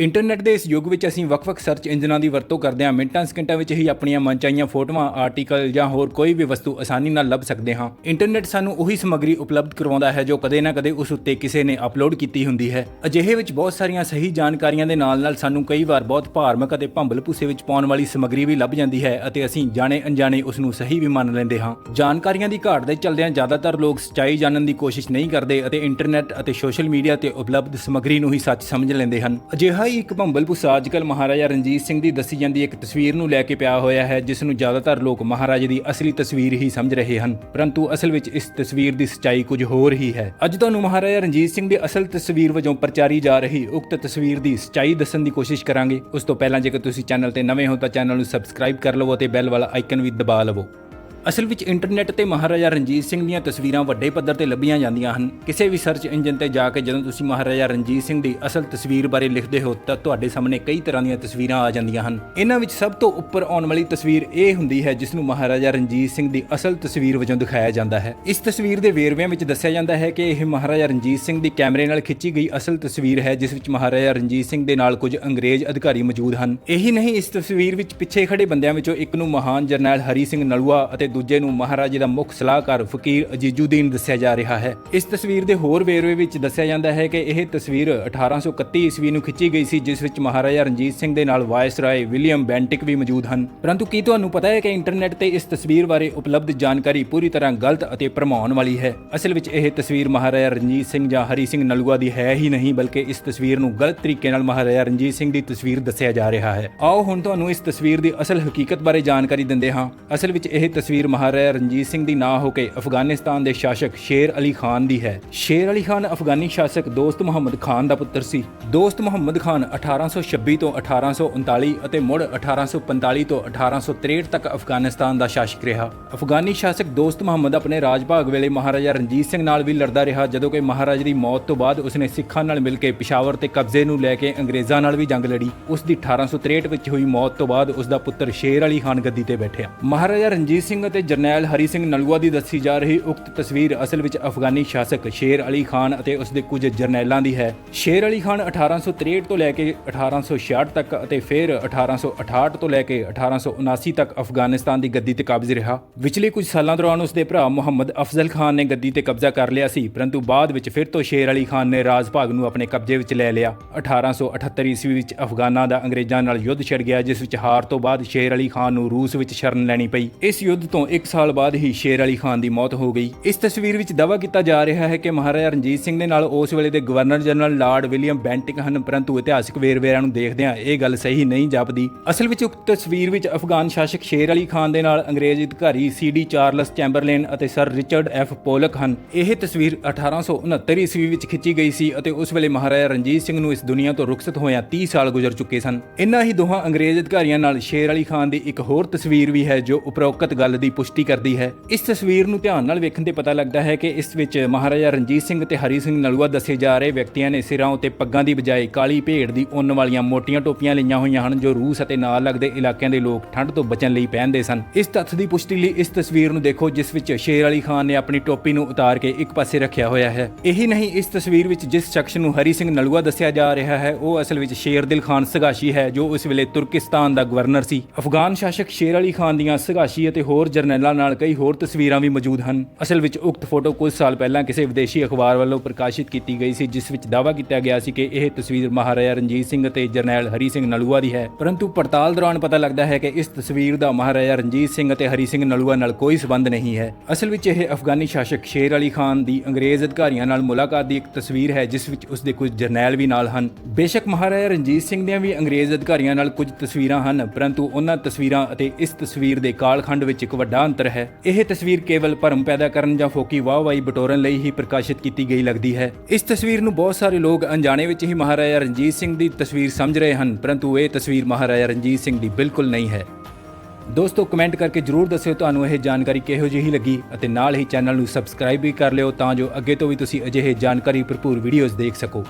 Internet ਦੇ ਇਸ ਯੁੱਗ ਵਿੱਚ ਅਸੀਂ ਵੱਖ-ਵੱਖ ਸਰਚ ਇੰਜਨਾਂ ਦੀ ਵਰਤੋਂ ਕਰਦੇ ਹਾਂ, ਮਿੰਟਾਂ, ਸਕਿੰਟਾਂ ਵਿੱਚ ਹੀ ਆਪਣੀਆਂ ਮਨਚਾਹੀਆਂ ਫੋਟੋਆਂ ਆਰਟੀਕਲ ਜਾਂ ਹੋਰ ਕੋਈ ਵੀ ਵਸਤੂ ਆਸਾਨੀ ਨਾਲ ਲੱਭ ਸਕਦੇ ਹਾਂ। ਇੰਟਰਨੈਟ ਸਾਨੂੰ ਉਹੀ ਸਮੱਗਰੀ ਉਪਲਬਧ ਕਰਵਾਉਂਦਾ ਹੈ ਜੋ ਕਦੇ ਨਾ ਕਦੇ ਉਸ ਉੱਤੇ ਕਿਸੇ ਨੇ ਅਪਲੋਡ ਕੀਤੀ ਹੁੰਦੀ ਹੈ। ਅਜਿਹੇ ਵਿੱਚ ਬਹੁਤ ਸਾਰੀਆਂ ਸਹੀ ਜਾਣਕਾਰੀਆਂ ਦੇ ਨਾਲ-ਨਾਲ ਸਾਨੂੰ ਕਈ ਵਾਰ ਬਹੁਤ ਭਾਰਮਿਕ ਅਤੇ ਭੰਬਲ ਭੂਸੇ ਵਿੱਚ ਪਾਉਣ ਵਾਲੀ ਸਮੱਗਰੀ ਵੀ ਲੱਭ ਜਾਂਦੀ ਹੈ ਅਤੇ ਅਸੀਂ ਜਾਣੇ ਅਣਜਾਣੇ ਉਸ ਨੂੰ ਸਹੀ ਵੀ ਮੰਨ ਲੈਂਦੇ ਹਾਂ। ਜਾਣਕਾਰੀਆਂ ਦੀ ਘਾਟ ਦੇ ਚਲਦਿਆਂ ਜ਼ਿਆਦਾਤਰ ਲੋਕ ਸੱਚਾਈ ਜਾਣਨ ਦੀ ਕੋਸ਼ਿਸ਼ ਨਹੀਂ ਕਰਦੇ ਅਤੇ ਇੰਟਰਨੈਟ ਅਤੇ ਸੋਸ਼ਲ ਮੀਡੀਆ ਤੇ ਉਪਲਬਧ ਸਮੱਗਰੀ ਨੂੰ ਹੀ ਸੱਚ ਸਮਝ ਲੈਂਦੇ ਹਨ। ਅਜਿਹਾ ਹੀ ਇੱਕ ਭੰਬਲ ਭੁੱਸਾ ਅੱਜਕੱਲ ਮਹਾਰਾਜਾ ਰਣਜੀਤ ਸਿੰਘ ਦੀ ਦੱਸੀ ਜਾਂਦੀ ਇੱਕ ਤਸਵੀਰ ਨੂੰ ਲੈ ਕੇ ਪਿਆ ਹੋਇਆ ਹੈ, ਜਿਸ ਨੂੰ ਜ਼ਿਆਦਾਤਰ ਲੋਕ ਮਹਾਰਾਜੇ ਦੀ ਅਸਲੀ ਤਸਵੀਰ ਹੀ ਸਮਝ ਰਹੇ ਹਨ। ਪਰੰਤੂ ਅਸਲ ਵਿੱਚ ਇਸ ਤਸਵੀਰ ਦੀ ਸਚਾਈ ਕੁਝ ਹੋਰ ਹੀ ਹੈ। ਅੱਜ ਤੁਹਾਨੂੰ ਮਹਾਰਾਜਾ ਰਣਜੀਤ ਸਿੰਘ ਦੀ ਅਸਲ ਤਸਵੀਰ ਵਜੋਂ ਪ੍ਰਚਾਰੀ ਜਾ ਰਹੀ ਉਕਤ ਤਸਵੀਰ ਦੀ ਸਚਾਈ ਦੱਸਣ ਦੀ ਕੋਸ਼ਿਸ਼ ਕਰਾਂਗੇ। ਉਸ ਤੋਂ ਪਹਿਲਾਂ ਜੇਕਰ ਤੁਸੀਂ ਚੈਨਲ ਤੇ ਨਵੇਂ ਹੋ ਤਾਂ ਚੈਨਲ ਨੂੰ ਸਬਸਕ੍ਰਾਈਬ ਕਰ ਲਵੋ ਅਤੇ ਬੈਲ ਵਾਲਾ ਆਈਕਨ ਵੀ ਦਬਾ ਲਵੋ। ਅਸਲ ਵਿੱਚ ਇੰਟਰਨੈਟ ਤੇ ਮਹਾਰਾਜਾ ਰਣਜੀਤ ਸਿੰਘ ਦੀਆਂ ਤਸਵੀਰਾਂ ਵੱਡੇ ਪੱਧਰ ਤੇ ਲੱਭੀਆਂ ਜਾਂਦੀਆਂ ਹਨ। ਕਿਸੇ ਵੀ ਸਰਚ ਇੰਜਨ ਤੇ ਜਾ ਕੇ ਜਦੋਂ ਤੁਸੀਂ ਮਹਾਰਾਜਾ ਰਣਜੀਤ ਸਿੰਘ ਦੀ ਅਸਲ ਤਸਵੀਰ ਬਾਰੇ ਲਿਖਦੇ ਹੋ, ਤਾਂ ਤੁਹਾਡੇ ਸਾਹਮਣੇ ਕਈ ਤਰ੍ਹਾਂ ਦੀਆਂ ਤਸਵੀਰਾਂ ਆ ਜਾਂਦੀਆਂ ਹਨ। ਇਹਨਾਂ ਵਿੱਚ ਸਭ ਤੋਂ ਉੱਪਰ ਆਉਣ ਵਾਲੀ ਤਸਵੀਰ ਇਹ ਹੁੰਦੀ ਹੈ ਜਿਸ ਨੂੰ ਮਹਾਰਾਜਾ ਰਣਜੀਤ ਸਿੰਘ ਦੀ ਅਸਲ ਤਸਵੀਰ ਵਜੋਂ ਦਿਖਾਇਆ ਜਾਂਦਾ ਹੈ। ਇਸ ਤਸਵੀਰ ਦੇ ਵੇਰਵਿਆਂ ਵਿੱਚ ਦੱਸਿਆ ਜਾਂਦਾ ਹੈ ਕਿ ਇਹ ਮਹਾਰਾਜਾ ਰਣਜੀਤ ਸਿੰਘ ਦੀ ਕੈਮਰੇ ਨਾਲ ਖਿੱਚੀ ਗਈ ਅਸਲ ਤਸਵੀਰ ਹੈ, ਜਿਸ ਵਿੱਚ ਮਹਾਰਾਜਾ ਰਣਜੀਤ ਸਿੰਘ ਦੇ ਨਾਲ ਕੁਝ ਅੰਗਰੇਜ਼ ਅਧਿਕਾਰੀ ਮੌਜੂਦ ਹਨ। ਇਹੀ ਨਹੀਂ, ਇਸ ਤਸਵੀਰ ਵਿੱਚ ਪਿੱਛੇ ਖੜੇ ਬੰਦਿਆਂ ਵਿੱਚੋਂ ਇੱਕ ਨੂੰ ਮਹਾਨ ਜਰਨੈਲ ਹਰੀ ਸਿੰਘ ਨਲੂਆ ਅਤੇ ਦੂਜੇ ਨੂੰ ਮਹਾਰਾਜੇ ਦਾ ਮੁੱਖ ਸਲਾਹਕਾਰ ਫਕੀਰ ਅਜੀਜੁਦੀਨ ਦੱਸਿਆ ਜਾ ਰਿਹਾ ਹੈ। ਇਸ ਤਸਵੀਰ ਦੇ ਹੋਰ ਵੇਰਵੇ ਵਿੱਚ ਦੱਸਿਆ ਜਾਂਦਾ ਹੈ ਕਿ ਇਹ ਤਸਵੀਰ 1831 ਈਸਵੀ ਨੂੰ ਖਿੱਚੀ ਗਈ ਸੀ, ਜਿਸ ਵਿੱਚ ਮਹਾਰਾਜਾ ਰਣਜੀਤ ਸਿੰਘ ਦੇ ਨਾਲ ਵਾਇਸਰਾਏ ਵਿਲੀਅਮ ਬੈਂਟਿਕ ਵੀ ਮੌਜੂਦ ਹਨ। ਪਰੰਤੂ ਕੀ ਤੁਹਾਨੂੰ ਪਤਾ ਹੈ ਕਿ ਇੰਟਰਨੈਟ ਤੇ ਇਸ ਤਸਵੀਰ ਬਾਰੇ ਉਪਲਬਧ ਜਾਣਕਾਰੀ ਪੂਰੀ ਤਰ੍ਹਾਂ ਗਲਤ ਅਤੇ ਭਰਮਾਉਣ ਵਾਲੀ ਹੈ? ਅਸਲ ਵਿੱਚ ਇਹ ਤਸਵੀਰ ਮਹਾਰਾਜਾ ਰਣਜੀਤ ਸਿੰਘ ਜਾਂ ਹਰੀ ਸਿੰਘ ਨਲੂਆ ਦੀ ਹੈ ਹੀ ਨਹੀਂ, ਬਲਕਿ ਇਸ ਤਸਵੀਰ ਨੂੰ ਗਲਤ ਤਰੀਕੇ ਨਾਲ ਮਹਾਰਾਜਾ ਰਣਜੀਤ ਸਿੰਘ ਦੀ ਤਸਵੀਰ ਦੱਸਿਆ ਜਾ ਰਿਹਾ ਹੈ। ਆਓ ਹੁਣ ਤੁਹਾਨੂੰ ਇਸ ਤਸਵੀਰ ਦੀ ਅਸਲ ਹਕੀਕਤ ਬਾਰੇ ਜਾਣਕਾਰੀ ਦਿੰਦੇ ਹਾਂ। ਅਸਲ ਵਿੱਚ ਇਹ ਤਸਵੀਰ ਮਹਾਰਾਜਾ ਰਣਜੀਤ ਸਿੰਘ ਦੀ ਨਾ ਹੋ ਕੇ ਅਫਗਾਨਿਸਤਾਨ ਦੇ ਸ਼ਾਸਕ ਸ਼ੇਰ ਅਲੀ ਖਾਨ ਦੀ ਹੈ। ਸ਼ੇਰ ਅਲੀ ਖਾਨ ਅਫਗਾਨੀ ਸ਼ਾਸਕ ਦੋਸਤ ਮੁਹੰਮਦ ਖਾਨ ਦਾ ਪੁੱਤਰ ਸੀ। ਦੋਸਤ ਮੁਹੰਮਦ ਖਾਨ 1826 ਤੋਂ 1839 ਅਤੇ ਮੁੜ 1845 ਤੋਂ 1863 ਤੱਕ ਅਫਗਾਨਿਸਤਾਨ ਦਾ ਸ਼ਾਸਕ ਰਿਹਾ। ਅਫਗਾਨੀ ਸ਼ਾਸਕ ਦੋਸਤ ਮੁਹੰਮਦ ਆਪਣੇ ਰਾਜ ਭਾਗ ਵੇਲੇ ਮਹਾਰਾਜਾ ਰਣਜੀਤ ਸਿੰਘ ਨਾਲ ਵੀ ਲੜਦਾ ਰਿਹਾ, ਜਦੋਂ ਕਿ ਮਹਾਰਾਜਾ ਦੀ ਮੌਤ ਤੋਂ ਬਾਅਦ ਉਸਨੇ ਸਿੱਖਾਂ ਨਾਲ ਮਿਲ ਕੇ ਪਿਸ਼ਾਵਰ ਤੇ ਕਬਜ਼ੇ ਨੂੰ ਲੈ ਕੇ ਅੰਗਰੇਜ਼ਾਂ ਨਾਲ ਵੀ ਜੰਗ ਲੜੀ। ਉਸ ਦੀ 1863 ਵਿੱਚ ਹੋਈ ਮੌਤ ਤੋਂ ਬਾਅਦ ਉਸ ਦਾ ਪੁੱਤਰ ਸ਼ੇਰ ਅਲੀ ਖਾਨ ਗੱਦੀ ਤੇ ਬੈਠਿਆ। ਮਹਾਰਾਜਾ ਰਣਜੀਤ ਸਿੰਘ ਅਤੇ ਜਰਨੈਲ ਹਰੀ ਸਿੰਘ ਨਲੂਆ ਦੀ ਦੱਸੀ ਜਾ ਰਹੀ ਉਕਤ ਤਸਵੀਰ ਅਸਲ ਵਿੱਚ ਅਫਗਾਨੀ ਸ਼ਾਸਕ ਸ਼ੇਰ ਅਲੀ ਖਾਨ ਅਤੇ ਉਸ ਦੇ ਕੁਝ ਜਰਨੈਲਾਂ ਦੀ ਹੈ। ਸ਼ੇਰ ਅਲੀ ਖਾਨ 1863 ਤੋਂ ਲੈ ਕੇ 1866 ਤੱਕ ਅਤੇ ਫਿਰ 1868 ਤੋਂ ਲੈ ਕੇ 1879 ਤੱਕ ਅਫਗਾਨਿਸਤਾਨ ਦੀ ਗੱਦੀ ਤੇ ਕਾਬਜ਼ ਰਿਹਾ। ਵਿਚਲੇ ਕੁਝ ਸਾਲਾਂ ਦੌਰਾਨ ਉਸ ਦੇ ਭਰਾ ਮੁਹੰਮਦ ਅਫਜ਼ਲ ਖਾਨ ਨੇ ਗੱਦੀ ਤੇ ਕਬਜ਼ਾ ਕਰ ਲਿਆ ਸੀ, ਪਰੰਤੂ ਬਾਅਦ ਵਿੱਚ ਫਿਰ ਤੋਂ ਸ਼ੇਰ ਅਲੀ ਖਾਨ ਨੇ ਰਾਜ ਭਾਗ ਨੂੰ ਆਪਣੇ ਕਬਜ਼ੇ ਵਿੱਚ ਲੈ ਲਿਆ। 1878 ਈਸਵੀ ਵਿੱਚ ਅਫਗਾਨਾਂ ਦਾ ਅੰਗਰੇਜ਼ਾਂ ਨਾਲ ਯੁੱਧ ਛਿੜ ਗਿਆ, ਜਿਸ ਵਿੱਚ ਹਾਰ ਤੋਂ ਬਾਅਦ ਸ਼ੇਰ ਅਲੀ ਖਾਨ ਨੂੰ ਰੂਸ ਵਿੱਚ ਸ਼ਰਨ ਲੈਣੀ ਪਈ। ਇਸ ਯੁੱਧ ਤੋਂ 1 ਸਾਲ ਬਾਅਦ ਹੀ ਸ਼ੇਰ ਅਲੀ ਖਾਨ ਦੀ ਮੌਤ ਹੋ ਗਈ। ਇਸ ਤਸਵੀਰ ਵਿੱਚ ਦਾਅਵਾ ਕੀਤਾ ਜਾ ਰਿਹਾ ਹੈ ਕਿ ਮਹਾਰਾਜਾ ਰਣਜੀਤ ਸਿੰਘ ਦੇ ਨਾਲ ਉਸ ਵੇਲੇ ਦੇ governor general Lord William Bentinck ਹਨ, ਪਰੰਤੂ ਇਤਿਹਾਸਕ ਵੇਰਵੇਰਾਂ ਨੂੰ ਦੇਖਦਿਆਂ ਇਹ ਗੱਲ ਸਹੀ ਨਹੀਂ ਜਾਪਦੀ। ਅਸਲ ਵਿੱਚ ਉਕਤ ਤਸਵੀਰ ਵਿੱਚ ਅਫਗਾਨ ਸ਼ਾਸਕ ਸ਼ੇਰ ਅਲੀ ਖਾਨ ਦੇ ਨਾਲ ਅੰਗਰੇਜ਼ ਅਧਿਕਾਰੀ ਸੀਡੀ ਚਾਰਲਸ ਚੈਂਬਰਲੇਨ ਅਤੇ ਸਰ ਰਿਚਰਡ ਐਫ ਪੋਲਕ ਹਨ। ਇਹ ਤਸਵੀਰ 1869 ਈਸਵੀ ਵਿੱਚ ਖਿੱਚੀ ਗਈ ਸੀ ਅਤੇ ਉਸ ਵੇਲੇ ਮਹਾਰਾਜਾ ਰਣਜੀਤ ਸਿੰਘ ਨੂੰ ਇਸ ਦੁਨੀਆ ਤੋਂ ਰੁਖਸਤ ਹੋਇਆਂ 30 ਸਾਲ ਗੁਜ਼ਰ ਚੁੱਕੇ ਸਨ। ਇਨ੍ਹਾਂ ਹੀ ਦੋਹਾਂ ਅੰਗਰੇਜ਼ ਅਧਿਕਾਰੀਆਂ ਨਾਲ ਸ਼ੇਰ ਅਲੀ ਖਾਨ ਦੀ ਇੱਕ ਹੋਰ ਤਸਵੀਰ ਵੀ ਹੈ, ਜੋ ਉਪਰੋਕਤ ਗੱਲ ਦੀ ਪੁਸ਼ਟੀ ਕਰਦੀ ਹੈ। ਇਸ ਤਸਵੀਰ ਨੂੰ ਧਿਆਨ ਨਾਲ ਵੇਖਣ ਤੇ ਪਤਾ ਲੱਗਦਾ ਹੈ ਕਿ ਇਸ ਵਿੱਚ ਮਹਾਰਾਜਾ ਰਣਜੀਤ ਸਿੰਘ ਤੇ ਹਰੀ ਸਿੰਘ ਨਲੂਆ ਦੱਸੇ ਜਾ ਰਹੇ ਵਿਅਕਤੀਆਂ ਨੇ ਸਿਰਾਂ ਉੱਤੇ ਪੱਗਾਂ ਦੀ ਬਜਾਏ ਕਾਲੀ ਭੇਡ ਦੀ ਉੱਨ ਵਾਲੀਆਂ ਮੋਟੀਆਂ ਟੋਪੀਆਂ ਲਈਆਂ ਹੋਈਆਂ ਹਨ, ਜੋ ਰੂਸ ਅਤੇ ਨਾਲ ਲੱਗਦੇ ਇਲਾਕਿਆਂ ਦੇ ਲੋਕ ਠੰਡ ਤੋਂ ਬਚਣ ਲਈ ਪਹਿਨਦੇ ਸਨ। ਇਸ ਤੱਥ ਦੀ ਪੁਸ਼ਟੀ ਲਈ ਇਸ ਤਸਵੀਰ ਨੂੰ ਦੇਖੋ, ਜਿਸ ਵਿੱਚ ਸ਼ੇਰ ਅਲੀ ਖਾਨ ਨੇ ਆਪਣੀ ਟੋਪੀ ਨੂੰ ਉਤਾਰ ਕੇ ਇੱਕ ਪਾਸੇ ਰੱਖਿਆ ਹੋਇਆ ਹੈ। ਇਹੀ ਨਹੀਂ, ਇਸ ਤਸਵੀਰ ਵਿੱਚ ਜਿਸ ਸ਼ਖਸ ਨੂੰ ਹਰੀ ਸਿੰਘ ਨਲੂਆ ਦੱਸਿਆ ਜਾ ਰਿਹਾ ਹੈ, ਉਹ ਅਸਲ ਵਿੱਚ ਸ਼ੇਰ ਦਿਲ ਖਾਨ ਸਗਾਸ਼ੀ ਹੈ, ਜੋ ਉਸ ਵੇਲੇ ਤੁਰਕਿਸਤਾਨ ਦਾ ਗਵਰਨਰ ਸੀ। ਅਫਗਾਨ ਸ਼ਾਸਕ ਸ਼ੇਰ ਅਲੀ ਖਾਨ ਦੀਆਂ ਸਗਾਸ਼ੀ ਅਤੇ ਹੋਰ ਜਰਨੈਲਾਂ ਨਾਲ ਕਈ ਹੋਰ ਤਸਵੀਰਾਂ ਵੀ ਮੌਜੂਦ ਹਨ। ਅਸਲ ਵਿੱਚ ਉਕਤ ਫੋਟੋ ਕੁਝ ਸਾਲ ਪਹਿਲਾਂ ਕਿਸੇ ਵਿਦੇਸ਼ੀ ਅਖਬਾਰ ਵੱਲੋਂ ਪ੍ਰਕਾਸ਼ਿਤ ਕੀਤੀ ਗਈ ਸੀ, ਜਿਸ ਵਿੱਚ ਦਾਅਵਾ ਕੀਤਾ ਗਿਆ ਸੀ ਕਿ ਇਹ ਤਸਵੀਰ ਮਹਾਰਾਜਾ ਰਣਜੀਤ ਸਿੰਘ ਅਤੇ ਜਰਨੈਲ ਹਰੀ ਸਿੰਘ ਨਲੂਆ ਦੀ ਹੈ। ਪਰੰਤੂ ਪੜਤਾਲ ਦੌਰਾਨ ਪਤਾ ਲੱਗਦਾ ਹੈ ਕਿ ਇਸ ਤਸਵੀਰ ਦਾ ਮਹਾਰਾਜਾ ਰਣਜੀਤ ਸਿੰਘ ਅਤੇ ਹਰੀ ਸਿੰਘ ਨਲੂਆ ਨਾਲ ਕੋਈ ਸਬੰਧ ਨਹੀਂ ਹੈ। ਅਸਲ ਵਿੱਚ ਇਹ ਅਫਗਾਨੀ ਸ਼ਾਸਕ ਸ਼ੇਰ ਅਲੀ ਖਾਨ ਦੀ ਅੰਗਰੇਜ਼ ਅਧਿਕਾਰੀਆਂ ਨਾਲ ਮੁਲਾਕਾਤ ਦੀ ਇੱਕ ਤਸਵੀਰ ਹੈ, ਜਿਸ ਵਿੱਚ ਉਸ ਦੇ ਕੁਝ ਜਰਨੈਲ ਵੀ ਨਾਲ ਹਨ। ਬੇਸ਼ੱਕ ਮਹਾਰਾਜਾ ਰਣਜੀਤ ਸਿੰਘ ਦੀਆਂ ਵੀ ਅੰਗਰੇਜ਼ ਅਧਿਕਾਰੀਆਂ ਨਾਲ ਕੁਝ ਤਸਵੀਰਾਂ ਹਨ, ਪਰੰਤੂ ਉਹਨਾਂ ਤਸਵੀਰਾਂ ਅਤੇ ਇਸ ਤਸਵੀਰ ਦੇ ਕਾਲਖੰਡ ਵਿੱਚ ਇੱਕ ਵੱਡਾ ਅੰਤਰ ਹੈ। ਇਹ ਤਸਵੀਰ ਕੇਵਲ ਭਰਮ ਪੈਦਾ ਕਰਨ ਜਾਂ ਫੋਕੀ ਵਾਹਵਾਈ ਬਟੋਰਨ ਲਈ ਹੀ ਪ੍ਰਕਾਸ਼ਿਤ ਕੀਤੀ ਗਈ ਲੱਗਦੀ ਹੈ। ਇਸ ਤਸਵੀਰ ਨੂੰ ਬਹੁਤ ਸਾਰੇ ਲੋਕ ਅਣਜਾਣੇ ਵਿੱਚ ਹੀ ਮਹਾਰਾਜਾ ਰਣਜੀਤ ਸਿੰਘ ਦੀ ਤਸਵੀਰ ਸਮਝ ਰਹੇ ਹਨ, ਪਰੰਤੂ ਇਹ ਤਸਵੀਰ ਮਹਾਰਾਜਾ ਰਣਜੀਤ ਸਿੰਘ ਦੀ ਬਿਲਕੁਲ ਨਹੀਂ ਹੈ। ਦੋਸਤੋ, ਕਮੈਂਟ ਕਰਕੇ ਜਰੂਰ ਦੱਸਿਓ, ਤੁਹਾਨੂੰ ਇਹ ਜਾਣਕਾਰੀ ਕਿਹੋ ਜਿਹੀ ਲੱਗੀ ਅਤੇ ਨਾਲ ਹੀ ਚੈਨਲ ਨੂੰ ਸਬਸਕ੍ਰਾਈਬ ਵੀ ਕਰ ਲਿਓ ਤਾਂ ਜੋ ਅੱਗੇ ਤੋਂ ਵੀ ਤੁਸੀਂ ਅਜਿਹੇ ਜਾਣਕਾਰੀ ਭਰਪੂਰ ਵੀਡੀਓਜ਼ ਦੇਖ ਸਕੋ।